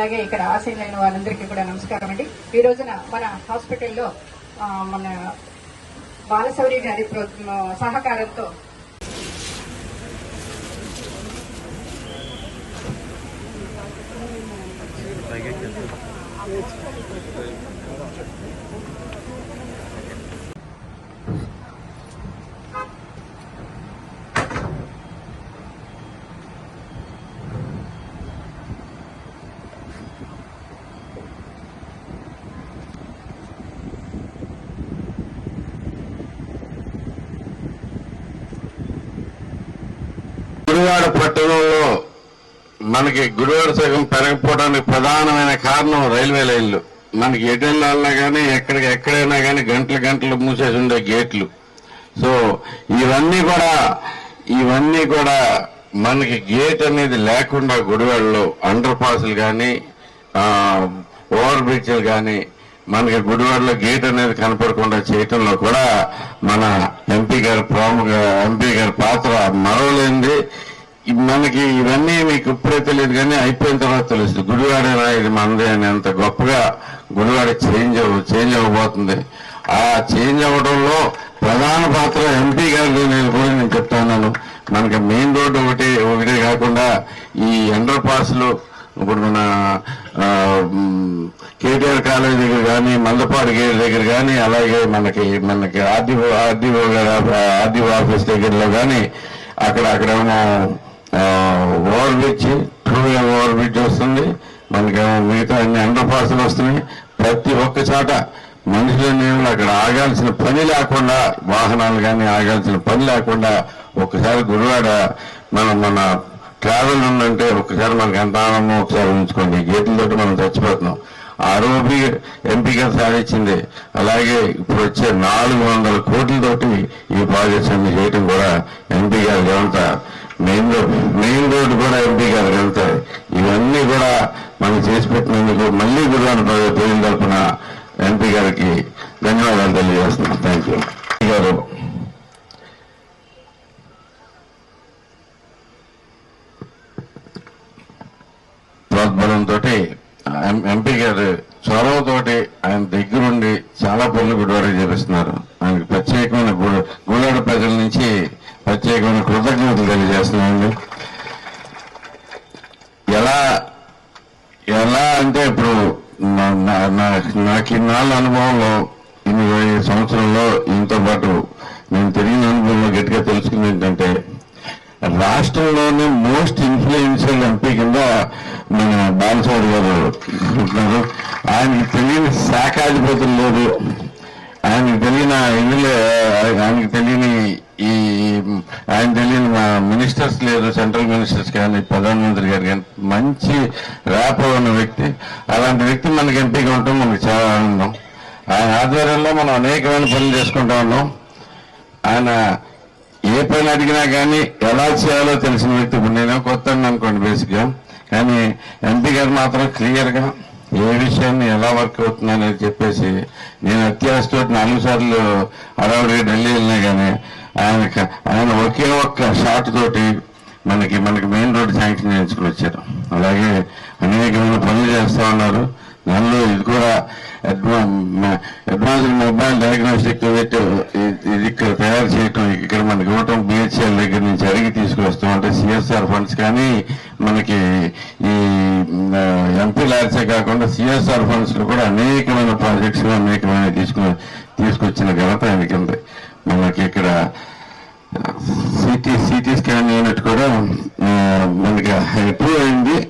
అలాగే ఇక్కడ ఆశీలైన వారందరికీ కూడా నమస్కారం అండి. ఈ రోజున మన హాస్పిటల్లో మన బాలశౌరి గారి ప్ర- సహకారంతో గుడివాడ పట్టణంలో మనకి గుడివాడ సగం పెరగకపోవడానికి ప్రధానమైన కారణం రైల్వే లైన్లు. మనకి ఎటు వెళ్ళాలన్నా కానీ ఎక్కడికి ఎక్కడైనా కానీ గంటలు గంటలు మూసేసి ఉండే గేట్లు. సో ఇవన్నీ కూడా ఇవన్నీ కూడా మనకి గేట్ అనేది లేకుండా గుడివాడలో అండర్ పాస్లు కానీ ఓవర్ బ్రిడ్జ్లు కానీ మనకి గుడివాడలో గేట్ అనేది కనపడకుండా చేయటంలో కూడా మన ఎంపీ గారి ప్రముఖ ఎంపీ గారి పాత్ర మరవలేంది మనకి ఇవన్నీ మీకు ఇప్పుడే తెలియదు కానీ అయిపోయిన తర్వాత తెలుస్తుంది. గుడివాడ ఇది మనదే అని అంత గొప్పగా గుడివాడ చేంజ్ అవ్వ చేంజ్ అవ్వబోతుంది. ఆ చేంజ్ అవ్వడంలో ప్రధాన పాత్ర ఎంపీ గారు నేను కూడా నేను చెప్తాను మనకి మెయిన్ రోడ్డు ఒకటి ఒకటే కాకుండా ఈ అండర్ పాస్లు ఇప్పుడు మన కేటీఆర్ కాలేజ్ దగ్గర కానీ మందపాడు గేట్ దగ్గర కానీ అలాగే మనకి మనకి ఆర్డీఓ ఆర్డీఓ ఆర్డీఓ ఆఫీస్ దగ్గరలో కానీ అక్కడ అక్కడేమో over bridge two way over bridge వస్తుంది. మనకేమో మిగతా అన్ని అండర్ పాస్లు వస్తున్నాయి. ప్రతి ఒక్క చోట మనుషుల నేను అక్కడ ఆగాల్సిన పని లేకుండా వాహనాలు కానీ ఆగాల్సిన పని లేకుండా ఒక్కసారి గుడివాడ మనం మన ట్రావెల్ ఉందంటే ఒక్కసారి మనకి ఎంత ఆనందం ఒకసారి ఉంచుకోండి. గేట్లతో మనం చచ్చిపోతున్నాం. ఆరోపి ఎంపీగా సాధించింది. అలాగే ఇప్పుడు వచ్చే నాలుగు వందల కోట్లతోటి ఈ ప్రాజెక్ట్స్ అన్ని చేయటం కూడా ఎంపీ గారు ఘనత మెయిన్ రోడ్ మెయిన్ రోడ్ కూడా ఎంపీ గారు వెళ్తాయి ఇవన్నీ కూడా మనం చేసి పెట్టినందుకు మళ్ళీ గురువారం పేరు తరఫున ఎంపీ గారికి ధన్యవాదాలు తెలియజేస్తున్నాం. థ్యాంక్ యూ గారు. ప్రోద్బలంతో ఎంపీ గారు చొరవతోటి ఆయన దగ్గరుండి చాలా పనులు గుడివాడ చేపిస్తున్నారు. ఆయనకు ప్రత్యేకమైన గు- గుడివాడ ప్రజల నుంచి ప్రత్యేకమైన కృతజ్ఞతలు తెలియజేస్తున్నానండి. ఎలా ఎలా అంటే ఇప్పుడు నాకు ఇన్నాళ్ళ అనుభవంలో ఇన్ని సంవత్సరంలో ఇంతో పాటు నేను తెలియని అనుభవంలో గట్టిగా తెలుసుకుంది ఏంటంటే రాష్ట్రంలోనే మోస్ట్ ఇన్ఫ్లుయెన్షియల్ ఎంపీ కింద మన బాలసౌరి గారు ఉంటున్నారు ఆయనకి తెలియని శాఖాధిపతులు లేదు ఆయనకి తెలియని ఇదిలే ఆయనకి తెలియని ఈ ఆయన తెలియని మా మినిస్టర్స్ లేదు సెంట్రల్ మినిస్టర్స్ కానీ ప్రధానమంత్రి గారు కానీ మంచి ర్యాప్ ఉన్న వ్యక్తి. అలాంటి వ్యక్తి మనకి ఎంపీగా ఉంటాం మనకి చాలా ఆనందం. ఆయన ఆధ్వర్యంలో మనం అనేకమైన పనులు చేసుకుంటా ఉన్నాం. ఆయన ఏ పని అడిగినా కానీ ఎలా చేయాలో తెలిసిన వ్యక్తి ఇప్పుడు నేను కొత్త అనుకోండి బేసిక్గా. కానీ ఎంపీ గారు మాత్రం క్లియర్గా ఏ విషయాన్ని ఎలా వర్క్ అవుతుంది అనేది చెప్పేసి నేను అత్యాశతో నాలుగు సార్లు అడవుడిగా ఢిల్లీ వెళ్ళినా కానీ ఆయన ఆయన ఒకే ఒక్క షాట్ తోటి మనకి మనకి మెయిన్ రోడ్ శాంక్షన్ చేయించుకుని వచ్చారు. అలాగే అనేకమైన పనులు చేస్తూ ఉన్నారు. దానిలో ఇది కూడా అడ్వాన్స్ మొబైల్ డయాగ్నోస్టిక్ ఇది ఇక్కడ తయారు చేయటం ఇక్కడ మనకి ఇవ్వటం బిహెచ్ఎల్ దగ్గర నుంచి అడిగి తీసుకొస్తాం అంటే సిఎస్ఆర్ ఫండ్స్ కానీ మనకి ఈ ఎంపీ లాడ్సే కాకుండా సిఎస్ఆర్ ఫండ్స్లో కూడా అనేకమైన ప్రాజెక్ట్స్ అనేకమైన తీసుకు తీసుకొచ్చిన ఘనత ఆయనకి ఉంది. ఇక్కడ సిటీ సిటీ స్కాన్ యూనిట్ కూడా మనకి అప్రూవ్ అయింది.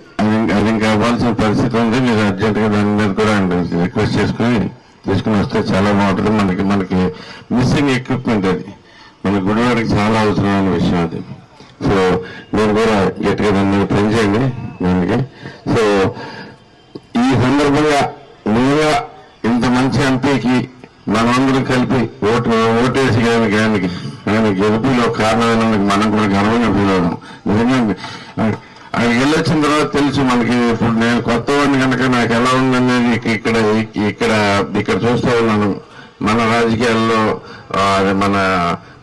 అది ఇంకా- అవ్వాల్సిన పరిస్థితి ఉంది. మీరు అర్జెంట్గా దాని మీద కూడా రిక్వెస్ట్ చేసుకుని తీసుకుని వస్తే చాలా బాగుంటుంది. మనకి మనకి మిస్సింగ్ ఎక్విప్మెంట్ అది. మన గుడివాడికి చాలా అవసరమైన విషయం అది. సో నేను కూడా గట్టిగా దాని మీద పనిచేయండి దానికి. సో ఈ సందర్భంగా ముందుగా ఇంత మంచి ఎంపీకి మనమందరం కలిపి ఓటు ఓటేసి కానీ ఆయనకి ఆయన గెలుపులో కారణమైనందుకు మనం కూడా గర్వంగా ఫీల్ అవుదాం ఆయన వెళ్ళొచ్చిన తర్వాత తెలుసు మనకి ఇప్పుడు నేను కొత్త వాడిని కనుక నాకు ఎలా ఉందనేది ఇక్కడ ఇక్కడ ఇక్కడ చూస్తూ ఉన్నాను. మన రాజకీయాల్లో అది మన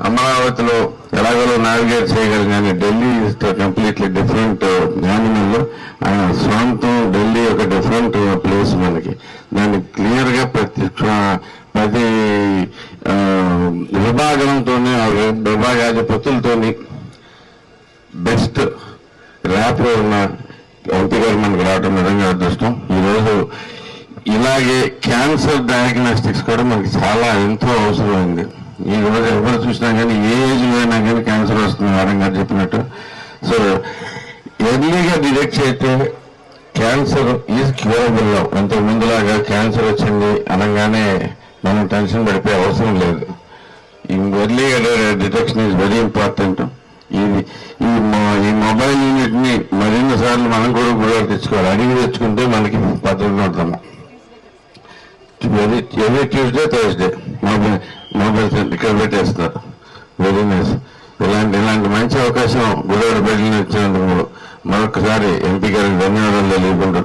అమరావతిలో ఎలాగో నావిగేట్ చేయగలం కానీ ఢిల్లీ కంప్లీట్లీ డిఫరెంట్ యానిమల్ ఆయన సొంతం ఢిల్లీ ఒక డిఫరెంట్ ప్లేస్ uh, మనకి. దాన్ని క్లియర్గా ప్రతి అది ప్రతి ఆ, విభాగంతోనే విభాగాధిపతులతోని బెస్ట్ ర్యాప్ ఉన్న ఎంపీ గారు మనకు రావడం నిజంగా అదృష్టం. ఈరోజు ఇలాగే క్యాన్సర్ డయాగ్నోస్టిక్స్ కూడా మనకి చాలా ఎంతో అవసరమైంది. ఈ రోజు ఎవరు చూసినా కానీ ఏ ఏజ్లో అయినా కానీ క్యాన్సర్ వస్తుంది మేడం గారు చెప్పినట్టు. సో ఎర్లీగా డిటెక్ట్ చేస్తే క్యాన్సర్ ఈజ్ క్యూరబుల్. అంతకు ముందులాగా క్యాన్సర్ వచ్చింది అనగానే మనం టెన్షన్ పడిపోయే అవసరం లేదు. ఈ ఎర్లీగా డిటెక్షన్ ఈజ్ వెరీ ఇంపార్టెంట్. ఇది ఈ ఈ మొబైల్ యూనిట్ని మరిన్ని సార్లు మనం కూడా కూడా తెచ్చుకోవాలి అడిగి తెచ్చుకుంటే మనకి భద్రంగా ఉంటాము every Tuesday Thursday mobile mobile ఇక్కడ పెట్టేస్తారు వెరీ నైస్ ఇలాంటి ఇలాంటి మంచి అవకాశం గుడివాడ బిడ్డలు ఇచ్చినందుకు మరొకసారి ఎంపీ గారికి ధన్యవాదాలు తెలియకుండా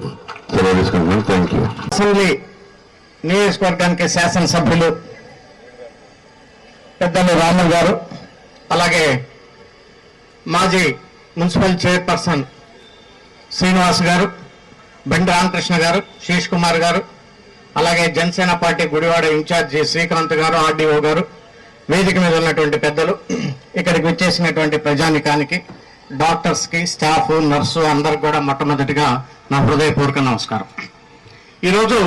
సెలవు తీసుకుంటున్నాను. థ్యాంక్ యూ అసెంబ్లీ నియోజకవర్గానికి శాసనసభ్యులు పెద్దలు రాము గారు అలాగే మాజీ మున్సిపల్ చైర్పర్సన్ శ్రీనివాస్ గారు బండి రామకృష్ణ గారు శేష్ కుమార్ గారు అలాగే జనసేన పార్టీ గుడివాడ ఇన్ఛార్జి శ్రీకాంత్ గారు ఆర్డీఓ గారు వేదిక మీద ఉన్నటువంటి పెద్దలు ఇక్కడికి వచ్చేసినటువంటి ప్రజానికానికి డాక్టర్స్కి స్టాఫ్ నర్సు అందరికి కూడా మొట్టమొదటిగా నా హృదయపూర్వక నమస్కారం. ఈరోజు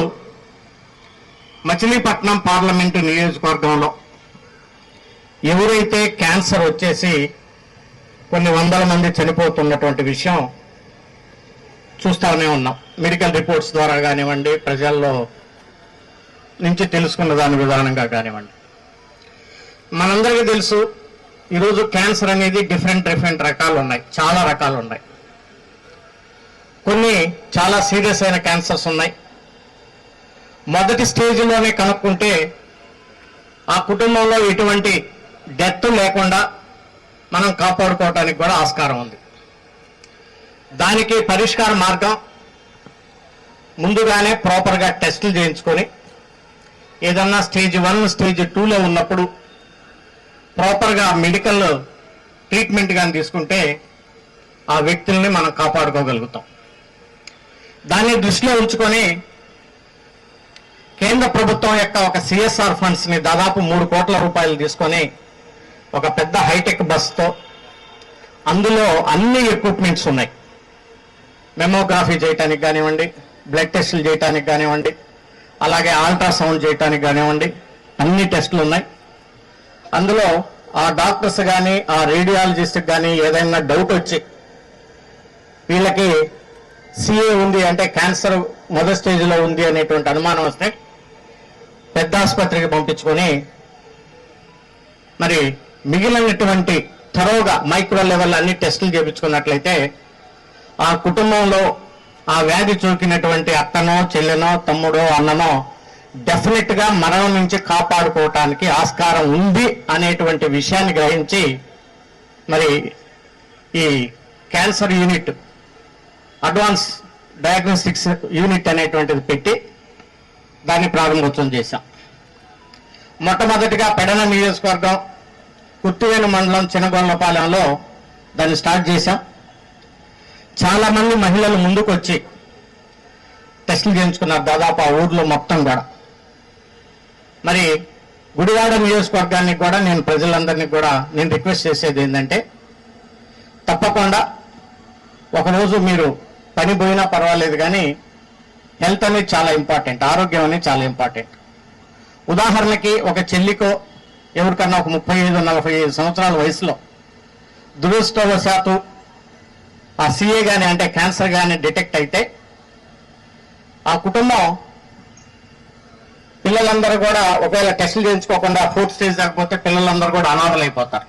మచిలీపట్నం పార్లమెంటు నియోజకవర్గంలో ఎవరైతే క్యాన్సర్ వచ్చేసి కొన్ని వందల మంది చనిపోతున్నటువంటి విషయం చూస్తానే ఉన్నాం. మెడికల్ రిపోర్ట్స్ ద్వారా కానివ్వండి ప్రజల్లో నుంచి తెలుసుకున్న దాని విధానంగా కానివ్వండి. మనందరికీ తెలుసు ఈరోజు క్యాన్సర్ అనేది డిఫరెంట్ డిఫరెంట్ రకాలు ఉన్నాయి. చాలా రకాలు ఉన్నాయి. కొన్ని చాలా సీరియస్ అయిన క్యాన్సర్స్ ఉన్నాయి. మొదటి స్టేజ్లోనే కనుక్కుంటే ఆ కుటుంబంలో ఎటువంటి డెత్ లేకుండా మనం కాపాడుకోవటానికి కూడా ఆస్కారం ఉంది. దానికి పరిష్కార మార్గం ముందుగానే ప్రాపర్గా టెస్టులు చేయించుకొని ఏదన్నా స్టేజ్ వన్ స్టేజ్ టూలో ఉన్నప్పుడు ప్రాపర్గా మెడికల్ ట్రీట్మెంట్ కానీ తీసుకుంటే ఆ వ్యక్తుల్ని మనం కాపాడుకోగలుగుతాం. దాన్ని దృష్టిలో ఉంచుకొని కేంద్ర ప్రభుత్వం యొక్క ఒక సిఎస్ఆర్ ఫండ్స్ని దాదాపు మూడు కోట్ల రూపాయలు తీసుకొని ఒక పెద్ద హైటెక్ బస్తో అందులో అన్ని ఎక్విప్మెంట్స్ ఉన్నాయి. మెమోగ్రఫీ చేయటానికి కానివ్వండి బ్లడ్ టెస్టులు చేయటానికి కానివ్వండి అలాగే అల్ట్రాసౌండ్ చేయటానికి కానివ్వండి అన్ని టెస్టులు ఉన్నాయి. అందులో ఆ డాక్టర్స్ కానీ ఆ రేడియాలజిస్ట్ కానీ ఏదైనా డౌట్ వచ్చి వీళ్ళకి సిఏ ఉంది అంటే క్యాన్సర్ మొదటి స్టేజ్లో ఉంది అనేటువంటి అనుమానం వస్తే పెద్ద ఆసుపత్రికి పంపించుకొని మరి మిగిలినటువంటి త్వరగా మైక్రో లెవెల్ అన్ని టెస్టులు చేయించుకున్నట్లయితే ఆ కుటుంబంలో ఆ వ్యాధి చూకినటువంటి అత్తనో చెల్లెనో తమ్ముడో అన్ననో డెఫినెట్గా మరణం నుంచి కాపాడుకోవటానికి ఆస్కారం ఉంది అనేటువంటి విషయాన్ని గ్రహించి మరి ఈ cancer unit advance diagnostics unit అనేటువంటిది పెట్టి దాన్ని ప్రారంభోత్సవం చేశాం. మొట్టమొదటిగా పెడన నియోజకవర్గం కుర్తివేలు మండలం చినగొల్లపాలెంలో దాన్ని స్టార్ట్ చేశాం. చాలా మంది మహిళలు ముందుకు వచ్చి టెస్టులు చేయించుకున్నారు దాదాపు ఆ ఊర్లో మొత్తం కూడా. మరి గుడివాడ నియోజకవర్గానికి కూడా నేను ప్రజలందరినీ కూడా నేను రిక్వెస్ట్ చేసేది ఏంటంటే తప్పకుండా ఒకరోజు మీరు పని పోయినా పర్వాలేదు కానీ హెల్త్ అనేది చాలా ఇంపార్టెంట్ ఆరోగ్యం అనేది చాలా ఇంపార్టెంట్. ఉదాహరణకి ఒక చెల్లికో ఎవరికన్నా ఒక ముప్పై ఐదు నలభై ఐదు సంవత్సరాల వయసులో దురదృష్టవశాత్తు ఆ సిఏ కానీ అంటే క్యాన్సర్ కానీ డిటెక్ట్ అయితే ఆ కుటుంబం పిల్లలందరూ కూడా ఒకవేళ టెస్టులు చేయించుకోకుండా ఫోర్త్ స్టేజ్ దాకపోతే పిల్లలందరూ కూడా అనాథలైపోతారు.